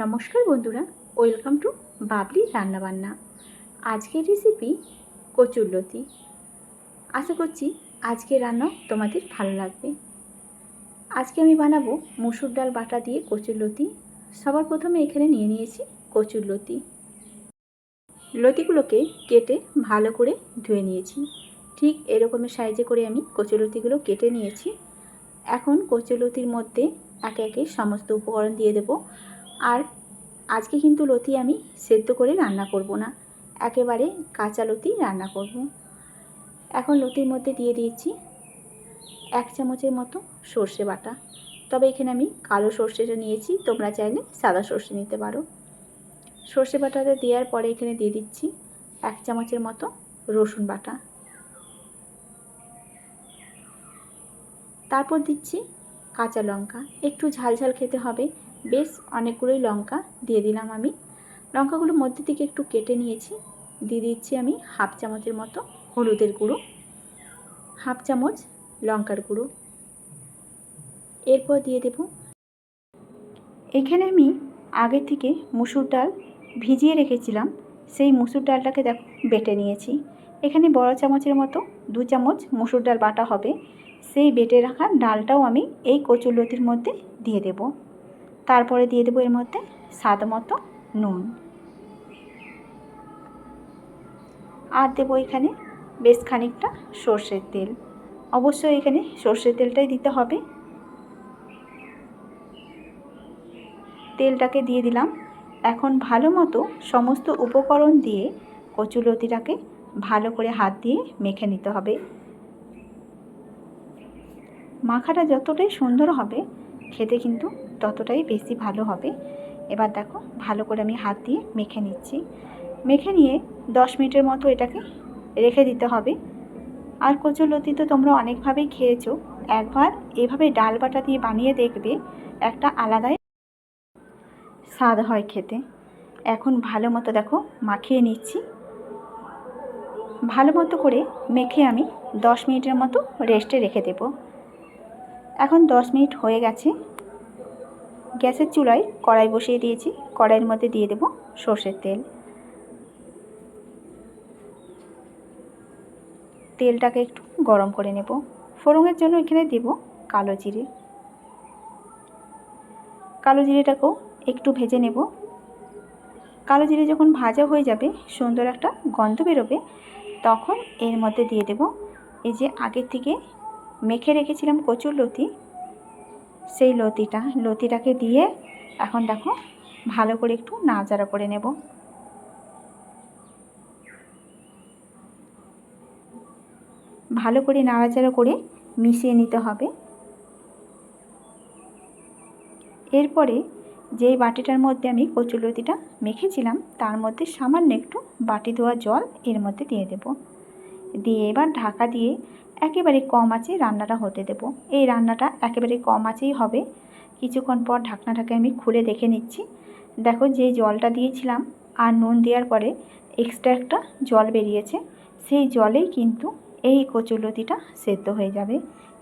নমস্কার বন্ধুরা, welcome to Babli রান্নাবান্না। আজকের রেসিপি কচুরলতি আশা করছি আজকে রান্না তোমাদের ভালো লাগবে। আজকে আমি বানাবো মুসুর ডাল বাটা দিয়ে কচুরলতি সবার প্রথমে এখানে নিয়ে নিয়েছি কচুরলতি লতিগুলোকে কেটে ভালো করে ধুয়ে নিয়েছি। ঠিক এরকমের সাইজে করে আমি কচুরলতিগুলো কেটে নিয়েছি। এখন কচুরলতির মধ্যে একে একে সমস্ত উপকরণ দিয়ে দেবো। আর আজকে কিন্তু লতি আমি সেদ্ধ করে রান্না করব না। একেবারে কাঁচা লতি রান্না করব। এখন লতির মধ্যে দিয়ে দিয়েছি এক চামচের মতো সর্ষে বাটা। তবে এখানে আমি কালো সর্ষেটা নিয়েছি, তোমরা চাইলে সাদা সর্ষে নিতে পারো। সর্ষে বাটাটা দেওয়ার পরে এখানে দিয়ে দিচ্ছি এক চামচের মতো রসুন বাটা। তারপর দিচ্ছি কাঁচা লঙ্কা। একটু ঝাল ঝাল খেতে হবে বেশ অনেকগুলোই লঙ্কা দিয়ে দিলাম আমি। লঙ্কাগুলো মধ্যে থেকে একটু কেটে নিয়েছি। দিয়ে দিচ্ছি আমি হাফ চামচের মতো হলুদের গুঁড়ো, হাফ চামচ লঙ্কার গুঁড়ো। এরপর দিয়ে দেব। এখানে আমি আগে থেকে মুসুর ডাল ভিজিয়ে রেখেছিলাম। সেই মুসুর ডালটাকে দেখো বেটে নিয়েছি। এখানে বড় চামচের মতো দু চামচ মুসুর ডাল বাটা হবে। সেই বেটে রাখা ডালটাও আমি এই কচুর লতির মধ্যে দিয়ে দেব। তারপরে দিয়ে দেবো এর মধ্যে স্বাদ মতো নুন। আর দেবো এখানে বেশ খানিকটা সর্ষের তেল। অবশ্যই এখানে সর্ষের তেলটাই দিতে হবে। তেলটাকে দিয়ে দিলাম। এখন ভালো মতো সমস্ত উপকরণ দিয়ে কচুলতিটাকে ভালো করে হাত দিয়ে মেখে নিতে হবে। মাখাটা যতটাই সুন্দর হবে, খেতে কিন্তু ততটাই বেশি ভালো হবে। এবার দেখো, ভালো করে আমি হাত দিয়ে মেখে নিচ্ছি। মেখে নিয়ে দশ মিনিটের মতো এটাকে রেখে দিতে হবে। আর কচুর লতি তো তোমরা অনেকভাবেই খেয়েছো। একবার এভাবে ডাল বাটা দিয়ে বানিয়ে দেখবে একটা আলাদাই স্বাদ হয় খেতে। এখন ভালো মতো দেখো মাখিয়ে নিচ্ছি। ভালো মতো করে মেখে আমি দশ মিনিটের মতো রেস্টে রেখে দেব। এখন দশ মিনিট হয়ে গেছে। গ্যাসের চুলায় কড়াই বসিয়ে দিয়েছি। কড়াইয়ের মধ্যে দিয়ে দেব সর্ষের তেল। তেলটাকে একটু গরম করে নেব। ফোড়নের জন্য এখানে দেব কালো জিরে। কালো জিরেটাকেও একটু ভেজে নেব। কালো জিরে যখন ভাজা হয়ে যাবে, সুন্দর একটা গন্ধ বেরোবে, তখন এর মধ্যে দিয়ে দেব এই যে আগের থেকে মেখে রেখেছিলাম কচুর লতি। সেই লতিটা, লতিটাকে দিয়ে এখন দেখো ভালো করে একটু নাড়াচাড়া করে নেব। ভালো করে নাড়াচাড়া করে মিশিয়ে নিতে হবে। এরপরে যেই বাটিটার মধ্যে আমি কচুলতিটা মেখেছিলাম, তার মধ্যে সামান্য একটু বাটি ধোয়া জল এর মধ্যে দিয়ে দেব। দিয়ে এবার ঢাকা দিয়ে একেবারে কম আছে রান্নাটা হতে দেব। এই রান্নাটা একেবারে কম আছেই হবে। কিছুক্ষণ পর ঢাকনাটাকে আমি খুলে দেখে নিচ্ছি। দেখো যে জলটা দিয়েছিলাম আর নুন দেওয়ার পরে এক্সট্রা একটা জল বেরিয়েছে। সেই জলেই কিন্তু এই কচুলতিটা সেদ্ধ হয়ে যাবে।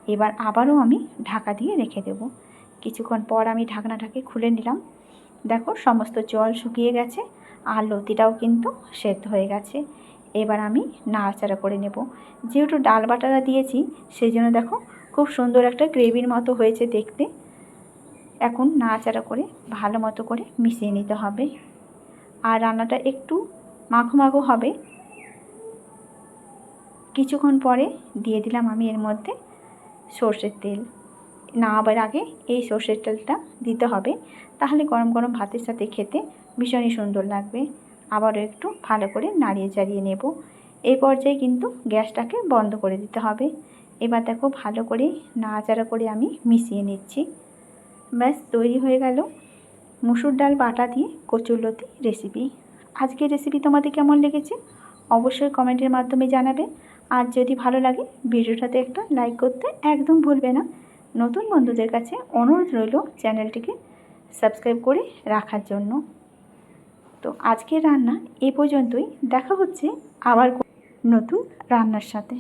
এবার আবারও আমি ঢাকা দিয়ে রেখে দেব। কিছুক্ষণ পর আমি ঢাকনাটাকে খুলে নিলাম। দেখো সমস্ত জল শুকিয়ে গেছে আর লতিটাও কিন্তু সেদ্ধ হয়ে গেছে। এবার আমি নাড়াচাড়া করে নেব। যেহেতু ডাল বাটাটা দিয়েছি, সেই জন্য দেখো খুব সুন্দর একটা গ্রেভির মতো হয়েছে দেখতে। এখন নাড়াচাড়া করে ভালো মতো করে মিশিয়ে নিতে হবে। আর রান্নাটা একটু মাখো মাখো হবে। কিছুক্ষণ পরে দিয়ে দিলাম আমি এর মধ্যে সর্ষের তেল। নামাবার আগে এই সর্ষের তেলটা দিতে হবে। তাহলে গরম গরম ভাতের সাথে খেতে ভীষণই সুন্দর লাগবে। আবারও একটু ভালো করে নাড়িয়ে চাড়িয়ে নেব। এই পর্যায়ে কিন্তু গ্যাসটাকে বন্ধ করে দিতে হবে। এবার দেখো ভালো করে নাড়াচাড়া করে আমি মিশিয়ে নিচ্ছি। ব্যাস, তৈরি হয়ে গেল মুসুর ডাল বাটা দিয়ে কচুরলতি রেসিপি আজকের রেসিপি তোমাদের কেমন লেগেছে? অবশ্যই কমেন্টের মাধ্যমে জানাবে। আর যদি ভালো লাগে, ভিডিওটাতে একটা লাইক করতে একদম ভুলবে না। নতুন বন্ধুদের কাছে অনুরোধ রইল চ্যানেলটিকে সাবস্ক্রাইব করে রাখার জন্য। তো আজকের রান্না এ পর্যন্তই। দেখা হচ্ছে আবার নতুন রান্নার সাথে।